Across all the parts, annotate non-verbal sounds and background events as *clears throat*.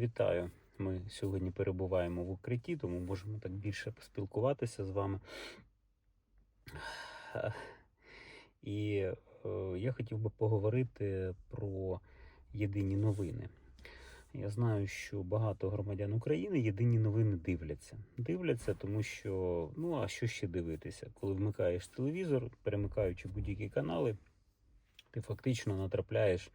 Вітаю! Ми сьогодні перебуваємо в укритті, тому можемо так більше поспілкуватися з вами. І е, я хотів би поговорити про єдині новини. Я знаю, що багато громадян України єдині новини дивляться. Дивляться, тому що ну а що ще дивитися? Коли вмикаєш телевізор, перемикаючи будь-які канали, ти фактично натрапляєш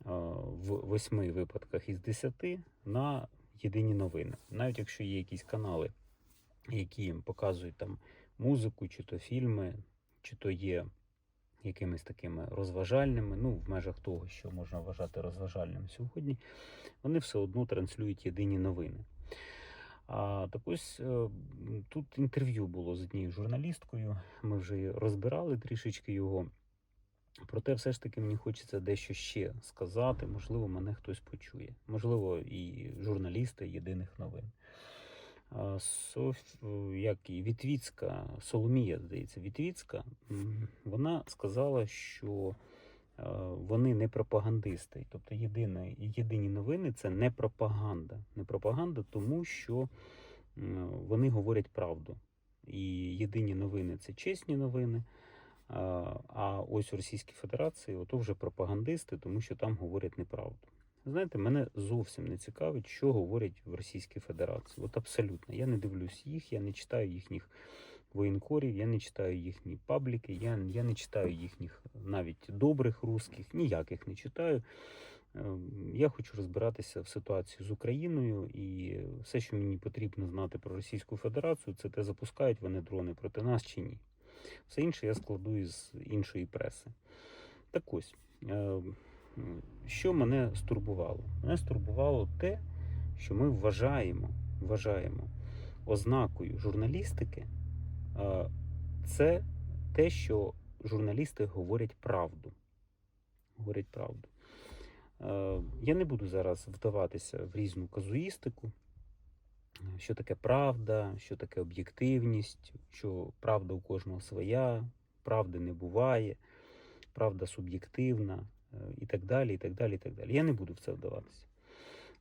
в восьми випадках із десяти на єдині новини. Навіть якщо є якісь канали, які показують там музику, чи то фільми, чи то є якимись такими розважальними, ну, в межах того, що можна вважати розважальним сьогодні, вони все одно транслюють єдині новини. А так ось е, тут інтерв'ю було з однією журналісткою. Ми вже розбирали трішечки його. Проте, все ж таки, мені хочеться дещо ще сказати. Можливо, мене хтось почує. Можливо, і журналісти єдиних новин. Соф, як і Вітвіцька, Соломія, здається, Вітвіцька, вона сказала, що вони не пропагандисти. Тобто єдине, єдині новини це не пропаганда. Не пропаганда, тому що вони говорять правду. І єдині новини це чесні новини. А ось в Російській Федерації ото вже пропагандисти, тому що там говорять неправду. Знаєте, мене зовсім не цікавить, що говорять в Російській Федерації. От абсолютно. Я не дивлюсь їх, я не читаю їхніх воєнкорів, я не читаю їхні пабліки, я, я не читаю їхніх навіть добрих русських, ніяких не читаю. Ем, Я хочу розбиратися в ситуації з Україною, і все, що мені потрібно знати про Російську Федерацію, це те, запускають вони дрони проти нас чи ні. Все інше я складу із іншої преси. Так ось, е, що мене стурбувало? Мене стурбувало те, що ми вважаємо, вважаємо ознакою журналістики, е, це те, що журналісти говорять правду. Говорять правду. Е, Я не буду зараз вдаватися в різну казуїстику що таке правда, що таке об'єктивність, що правда у кожного своя, правди не буває, правда суб'єктивна і так далі. і так далі, і так далі. Я не буду в це вдаватися.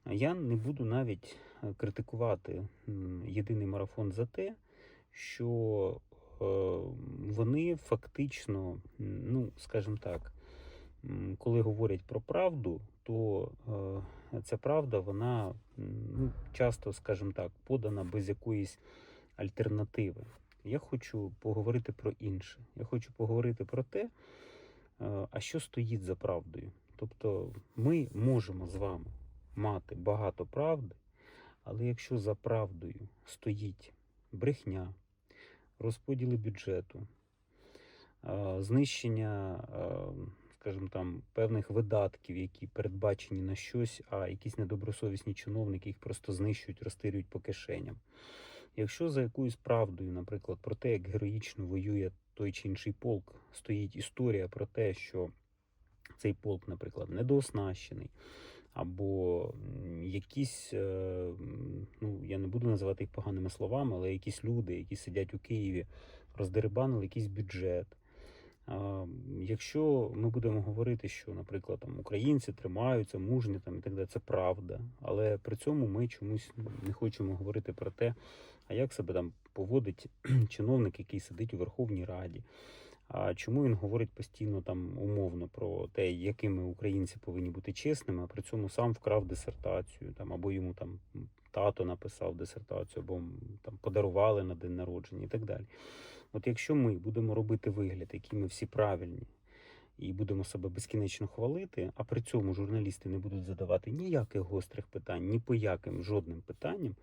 Я не буду навіть е, критикувати єдиний марафон за те, що е, вони фактично, ну, скажімо так, коли говорять про правду, то е, ця правда, вона ну, часто, скажімо так, подана без якоїсь альтернативи. Я хочу поговорити про інше. Я хочу поговорити про те, е, а що стоїть за правдою. Тобто ми можемо з вами мати багато правди, але якщо за правдою стоїть брехня, розподіли бюджету, е, знищення. Скажімо там, певних видатків, які передбачені на щось, а якісь недобросовісні чиновники їх просто знищують, розтирюють по кишеням. Якщо за якоюсь правдою, наприклад, про те, як героїчно воює той чи інший полк, стоїть історія про те, що цей полк, наприклад, недооснащений, або якісь, е, ну я не буду називати їх поганими словами, але якісь люди, які сидять у Києві, роздерибанили якийсь бюджет. Якщо ми будемо говорити, що, наприклад, там українці тримаються, мужні там і так далі, це правда. Але при цьому ми чомусь не хочемо говорити про те, а як себе там поводить *clears throat* чиновник, який сидить у Верховній Раді. А чому він говорить постійно там умовно про те, якими українці повинні бути чесними, а при цьому сам вкрав дисертацію, там або йому там тато написав дисертацію, або там подарували на день народження і так далі. От якщо ми будемо робити вигляд, які ми всі правильні, і будемо себе безкінечно хвалити, а при цьому журналісти не будуть задавати ніяких гострих питань, ні по яким жодним питанням,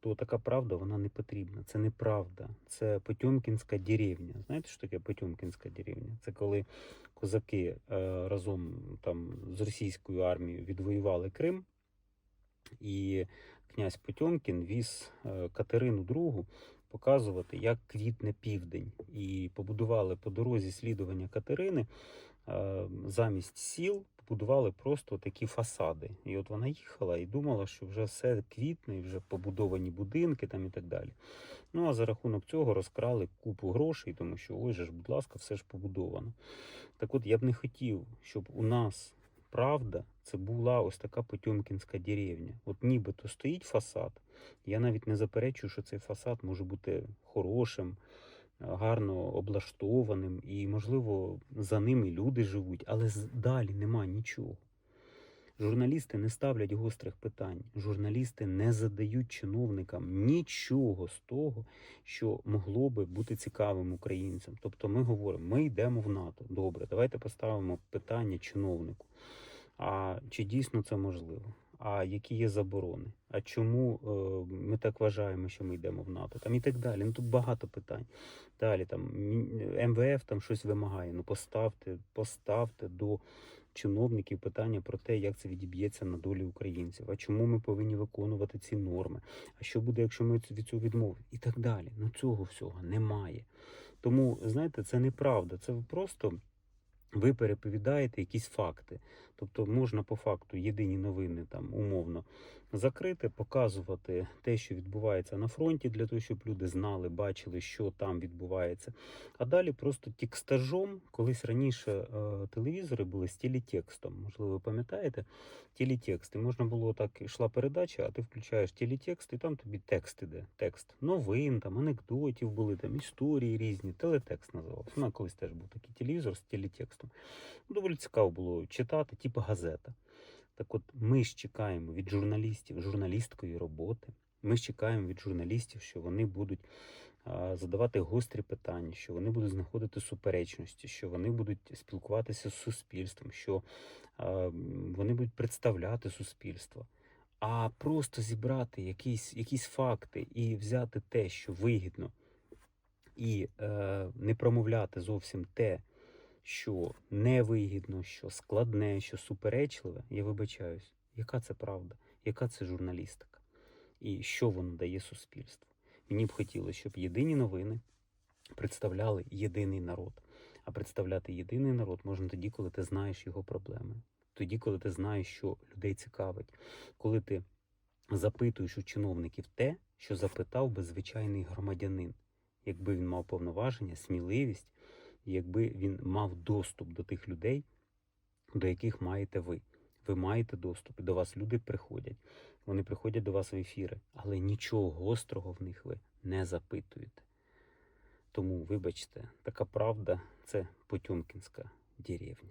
то така правда вона не потрібна. Це неправда. Це Потьомкінська деревня. Знаєте, що таке Потьомкінська деревня? Це коли козаки е, разом там з російською армією відвоювали Крим. І князь Потьомкін віз е, Катерину II показувати, як квітне південь, і побудували по дорозі слідування Катерини е, замість сіл. Побудували просто такі фасади. І от вона їхала і думала, що вже все квітне, і вже побудовані будинки там і так далі. Ну а за рахунок цього розкрали купу грошей, тому що ой же ж, будь ласка, все ж побудовано. Так от я б не хотів, щоб у нас правда це була ось така Потьомкінська деревня. От нібито стоїть фасад. Я навіть не заперечую, що цей фасад може бути хорошим, гарно облаштованим, і, можливо, за ними люди живуть, але далі нема нічого. Журналісти не ставлять гострих питань. Журналісти не задають чиновникам нічого з того, що могло би бути цікавим українцям. Тобто ми говоримо, ми йдемо в НАТО. Добре, давайте поставимо питання чиновнику. А чи дійсно це можливо? А які є заборони? А чому е, ми так вважаємо, що ми йдемо в НАТО? Там і так далі. Ну тут багато питань. Далі там МВФ там щось вимагає. Ну поставте, поставте до чиновників питання про те, як це відіб'ється на долі українців. А чому ми повинні виконувати ці норми? А що буде, якщо ми від цього відмовимо? І так далі. Ну цього всього немає. Тому, знаєте, це неправда. Це просто ви переповідаєте якісь факти. Тобто можна по факту єдині новини там умовно закрити, показувати те, що відбувається на фронті, для того, щоб люди знали, бачили, що там відбувається. А далі просто текстажом, колись раніше е, телевізори були з телетекстом. Можливо, ви пам'ятаєте, телетекст. І можна було так, йшла передача, а ти включаєш телетекст, і там тобі текст іде. Текст новин, там анекдотів були, там історії різні. Телетекст називався. У мене колись теж був такий телевізор з телетекстом. Доволі цікаво було читати, типу газета. Так от ми ж чекаємо від журналістів журналістської роботи. Ми ж чекаємо від журналістів, що вони будуть задавати гострі питання, що вони будуть знаходити суперечності, що вони будуть спілкуватися з суспільством, що вони будуть представляти суспільство. А просто зібрати якісь, якісь факти і взяти те, що вигідно, і е, не промовляти зовсім те, що невигідно, що складне, що суперечливе, я вибачаюсь, яка це правда, яка це журналістика, і що воно дає суспільству. Мені б хотілося, щоб єдині новини представляли єдиний народ. А представляти єдиний народ можна тоді, коли ти знаєш його проблеми, тоді, коли ти знаєш, що людей цікавить, коли ти запитуєш у чиновників те, що запитав би звичайний громадянин, якби він мав повноваження, сміливість, якби він мав доступ до тих людей, до яких маєте ви. Ви маєте доступ, до вас люди приходять. Вони приходять до вас в ефіри, але нічого гострого в них ви не запитуєте. Тому, вибачте, така правда це Потьомкінська деревня.